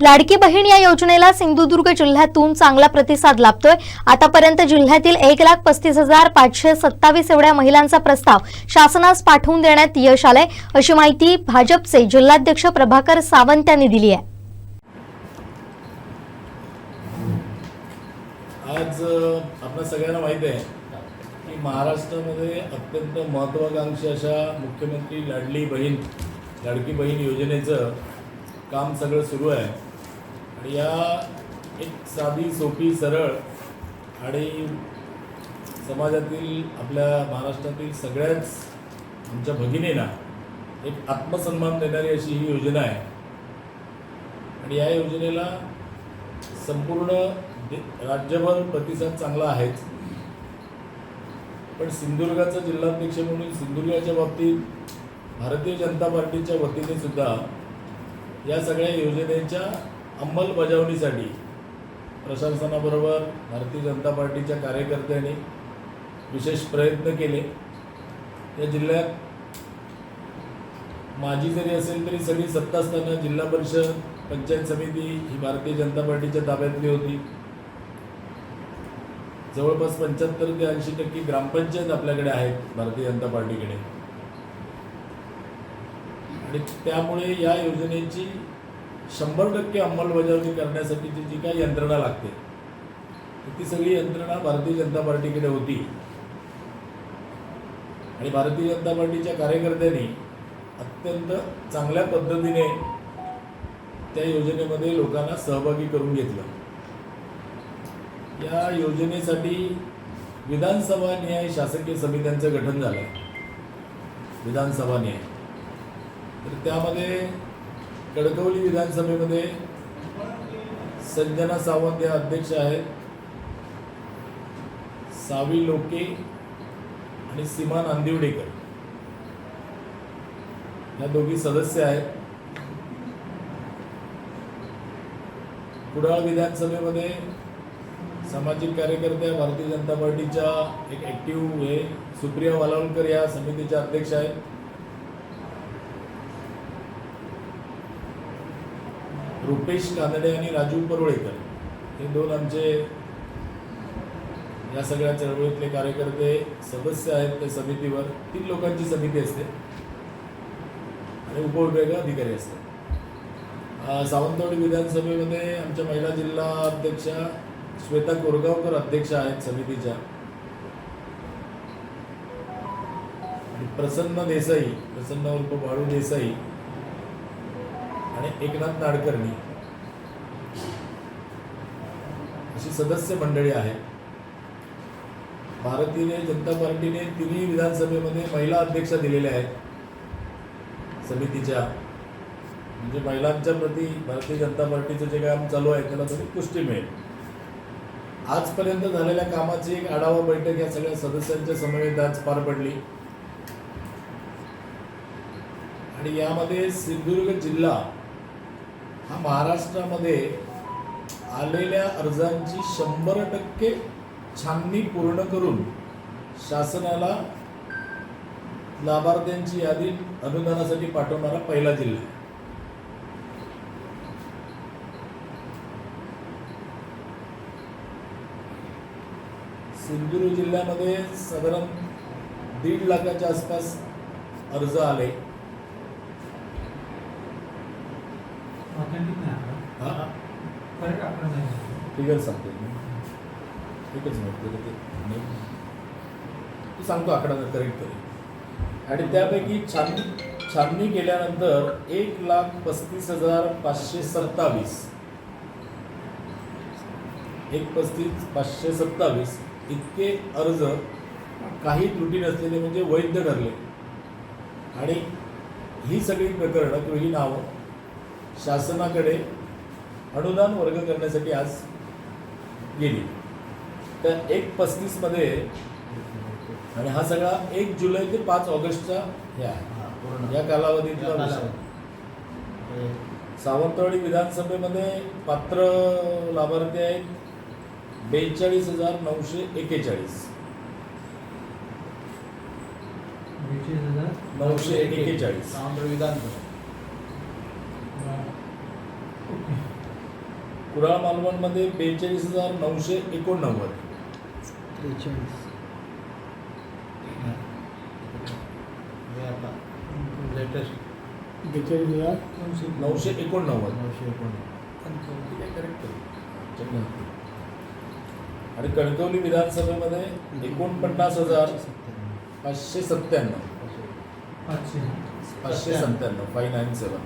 Ladki Bahin या योजनेला सिंधुदुर्ग जिल्ह्यातून चांगला प्रतिसाद लाभतोय. आतापर्यंत जिल्ह्यातील एक लाख पस्तीस हजार पाचशे सत्तावीस एवढ्या महिलांचा प्रस्ताव शासनास पाठवून देण्यात यश आलंय अशी माहिती भाजपचे जिल्हाध्यक्ष प्रभाकर सावंत यांनी दिली आहे. आज आपल्या सगळ्यांना माहीत आहे की महाराष्ट्रामध्ये अत्यंत महत्वाकांक्षी अशा मुख्यमंत्री लाडली बहीण लाडकी बहीण योजनेचं काम सगळं सुरू आहे. आणि या एक साधी सोपी सरळ आणि समाजातील आपल्या महाराष्ट्रातील सगळ्याच आमच्या भगिनींना एक आत्मसन्मान देणारी अशी ही योजना आहे. आणि या योजनेला संपूर्ण राज्यभर प्रतिसाद चांगला आहेच. पण सिंधुदुर्गाचा जिल्हाध्यक्ष म्हणून सिंधुदुर्गाच्या बाबतीत भारतीय जनता पार्टीच्या वतीने सुद्धा या सगळ्या योजनेच्या अंमलबजावणीसाठी प्रशासनाबरोबर भारतीय जनता पार्टीच्या कार्यकर्त्यांनी विशेष प्रयत्न केले. या जिल्ह्यात माझी जरी असेल तरी सगळी सत्ता असताना जिल्हा परिषद पंचायत समिती ही भारतीय जनता पार्टीच्या ताब्यातली होती. जवळपास पंच्याहत्तर ते ऐंशी टक्के ग्रामपंचायत आपल्याकडे आहेत भारतीय जनता पार्टीकडे. आणि त्यामुळे या योजनेची शंभर टक्के अंमलबजावणी करण्यासाठीची जी काही यंत्रणा लागते. ती सगळी यंत्रणा भारतीय जनता पार्टीकडे होती. आणि भारतीय जनता पार्टीच्या कार्यकर्त्यांनी अत्यंत चांगल्या पद्धतीने त्या योजनेमध्ये लोकांना सहभागी करून घेतलं. या योजनेसाठी विधानसभा न्याय शासकीय समित्यांचं गठन झालं. विधानसभा न्याय. तर त्यामध्ये कडकवली विधानसभेमध्ये संजना सावंत या अध्यक्ष आहेत. सावी लोके आणि सीमा नांदिवडेकर. या दोघी सदस्य आहेत. कुडाळ विधानसभेमध्ये सामाजिक कार्यकर्त्या भारतीय जनता पार्टीच्या एक ॲक्टिव्ह हे सुप्रिया वालावलकर या समितीच्या अध्यक्ष आहेत. रुपेश कानडे आणि राजू परुळेकर. हे दोन आमचे या सगळ्या चळवळीतले कार्यकर्ते सदस्य आहेत त्या समितीवर. तीन लोकांची समिती असते. आणि उपविभाग अधिकारी असतात सावंतवाडी विधानसभेमध्ये आमच्या महिला जिल्हा अध्यक्षा श्वेता कोरगावकर अध्यक्ष आहेत समितीच्या. प्रसन्न देसाई प्रसन्न उर्फ बाळू देसाई आणि एकनाथ नाडकर्णी अशी सदस्य मंडळी आहेत. भारतीय जनता पार्टीने तिन्ही विधानसभेमध्ये महिला अध्यक्षा दिलेल्या आहेत. समितीच्या. म्हणजे महिलांच्या प्रती भारतीय जनता पार्टीचं जे काम चालू आहे त्याला थोडी पुष्टी मिळेल. आजपर्यंत झालेल्या कामाची एक आढावा बैठक या सगळ्या सदस्यांच्या समवेत आज पार पडली. आणि यामध्ये सिंधुदुर्ग जिल्हा हा महाराष्ट्रामध्ये आलेल्या अर्जांची शंभर टक्के छाननी पूर्ण करून शासनाला लाभार्थ्यांची यादी अनुदानासाठी पाठवणारा पहिला जिल्हा सिंधुदुर्ग जिल्ह्यामध्ये साधारण दीड लाखाच्या आसपास अर्ज आले ऑथेंटिक नाही आलं. हा करेक्ट आपण नाही फिगर सांगतो मी. एकच मिनिट ते तू सांगतो आकडा करेक्ट तरी. आणि त्यापैकी छाननी छाननी केल्यानंतर एक लाख पस्तीस हजार पाचशे सत्तावीस. एक पस्तीस पाचशे सत्तावीस इतके अर्ज काही त्रुटी नसलेले म्हणजे वैध ठरले. आणि ही सगळी प्रकरणं किंवा ही नावं शासनाकडे अनुदान वर्ग करण्यासाठी आज गेली. तर एक पस्तीसमध्ये आणि हा सगळा एक जुलै ते पाच ऑगस्टचा हे आहे. या कालावधीतला सावंतवाडी विधानसभेमध्ये पात्र लाभार्थी आहेत बेचाळीस हजार नऊशे एकेचाळीस. नऊशे एकेचाळीस. सावंतवाडी विधानसभा. कुडाळ मालवणमध्ये बेचाळीस हजार नऊशे एकोणनव्वद. त्रेचाळीस हा. आता लेटेस्ट बेचाळीस हजार नऊशे नऊशे एकोणनव्वद. नऊशे एकोण आणि कणकवली विधानसभेमध्ये एकोणपन्नास हजार पाचशे सत्त्याण्णव. पाचशे. पाचशे सत्त्याण्णव फाईव्ह नाईन सेवन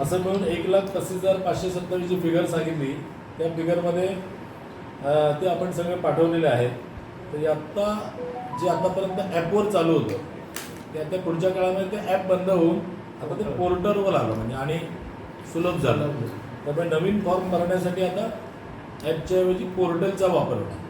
असं मिळून एक लाख पस्तीस हजार पाचशे सत्तावीस जी फिगर सांगितली त्या फिगरमध्ये ते आपण सगळे पाठवलेले आहेत. तर आत्ता जे आतापर्यंत ॲपवर चालू होतं ते आता पुढच्या काळामध्ये ते ॲप बंद होऊन आता ते पोर्टलवर आलं म्हणजे आणि सुलभ झालं. त्यामुळे नवीन फॉर्म भरण्यासाठी आता ॲपच्या ऐवजी पोर्टलचा वापर होणार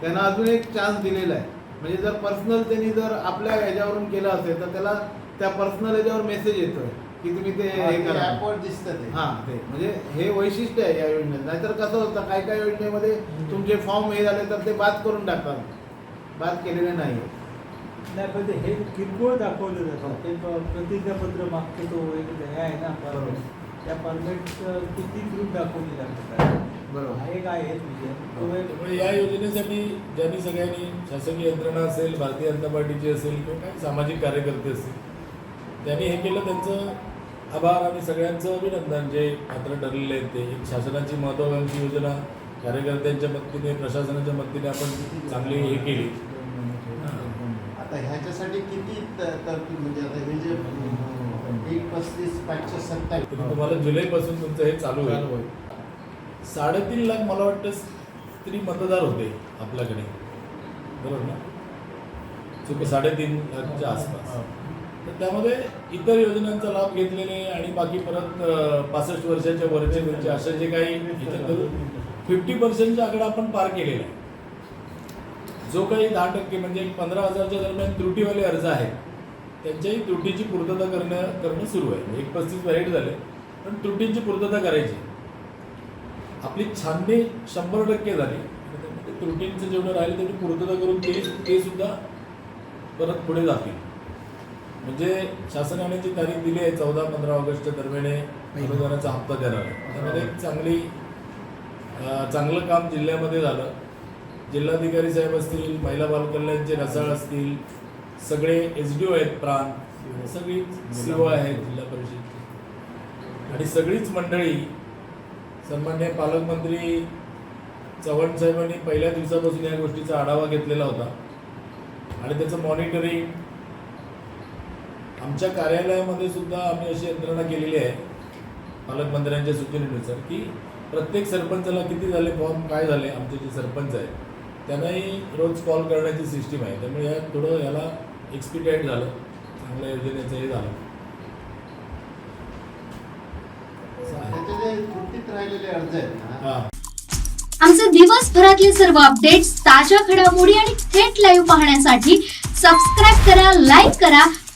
त्यांना अजून एक चान्स दिलेला आहे. म्हणजे जर पर्सनल त्यांनी जर आपल्या ह्याच्यावरून केलं असेल तर त्याला त्या पर्सनल ह्याच्यावर मेसेज येतोय की तुम्ही ते हे करा. ॲपवर दिसतं ते. हा ते. म्हणजे हे वैशिष्ट्य आहे या योजनेत. नाहीतर कसं होतं काय काय योजनेमध्ये तुमचे फॉर्म हे झाले तर ते बाद करून टाकतात. बाद केलेले नाही. नाही पण ते हे किरकोळ दाखवलं जातं ते प- प्रतिज्ञापत्र मागतो तो एक हे आहे ना. परमिट. त्या परमिट किती ग्रुप दाखवली लागतात बरोबर. हा एक आहे तो एक त्यामुळे या योजनेसाठी ज्यांनी सगळ्यांनी शासकीय यंत्रणा असेल भारतीय जनता पार्टीची असेल किंवा काही सामाजिक कार्यकर्ते असतील त्यांनी हे केलं त्यांचं आभार आणि सगळ्यांचं अभिनंदन जे पात्र ठरलेले आहेत ते. एक शासनाची महत्त्वाकांक्षी योजना कार्यकर्त्यांच्या मदतीने प्रशासनाच्या मदतीने आपण चांगली हे केली. आता ह्याच्यासाठी किती त- तरतूद म्हणजे आता हे जे एक पस्तीस पाचशे सत्तावीस. तुम्हाला जुलैपासून तुमचं हे चालू होईल. साडेतीन लाख मला वाटतं स्त्री मतदार होते आपल्याकडे. बरोबर ना? चुक साडेतीन लाखच्या आसपास. तर त्यामध्ये इतर योजनांचा लाभ घेतलेले आणि बाकी परत पासष्ट वर्षाच्या वरचे वरचे असे जे काही फिफ्टी पर्सेंटचा आकडा आपण पार केलेला आहे. जो काही दहा टक्के म्हणजे पंधरा हजारच्या दरम्यान त्रुटीवाले अर्ज आहेत त्यांच्याही त्रुटीची पूर्तता करणं करणं सुरू आहे. म्हणजे एक पस्तीस व्हॅलिड झाले पण त्रुटींची पूर्तता करायची. आपली छाननी शंभर टक्के झाली. त्रुटींचं जेवढं राहिलं तेवढी पूर्तता करून ते ते सुद्धा परत पुढे जातील. म्हणजे शासनाने जी तारीख दिली आहे चौदा पंधरा ऑगस्टच्या दरम्यान अनुदानाचा हप्ता देणार आहे. त्यामध्ये एक चांगली चांगलं काम जिल्ह्यामध्ये झालं. जिल्हाधिकारी साहेब असतील महिला बालकल्याणचे रसाळ असतील सगळे एस डी ओ आहेत प्राण सगळी सीओ आहेत जिल्हा परिषदची. आणि सगळीच मंडळी सन्मान्य पालकमंत्री चव्हाण साहेबांनी पहिल्या दिवसापासून या गोष्टीचा आढावा घेतलेला होता. आणि त्याचं मॉनिटरिंग आमच्या कार्यालयामध्ये सुद्धा आम्ही अशी यंत्रणा केलेली आहे पालकमंत्र्यांच्या सूचनेनुसार की प्रत्येक सरपंचाला किती झाले फॉर्म काय झाले आमचे जे सरपंच आहेत त्यांनाही रोज कॉल करण्याची सिस्टीम आहे. त्यामुळे या थोडं याला एक्सपिडाईट झालं चांगल्या योजनेचं हे झालं. हां. आमचे दिवसभरातले सर्व अपडेट्स ताज्या घडामोडी आणि थेट लाईव्ह पाहण्यासाठी सबस्क्राईब करा लाईक करा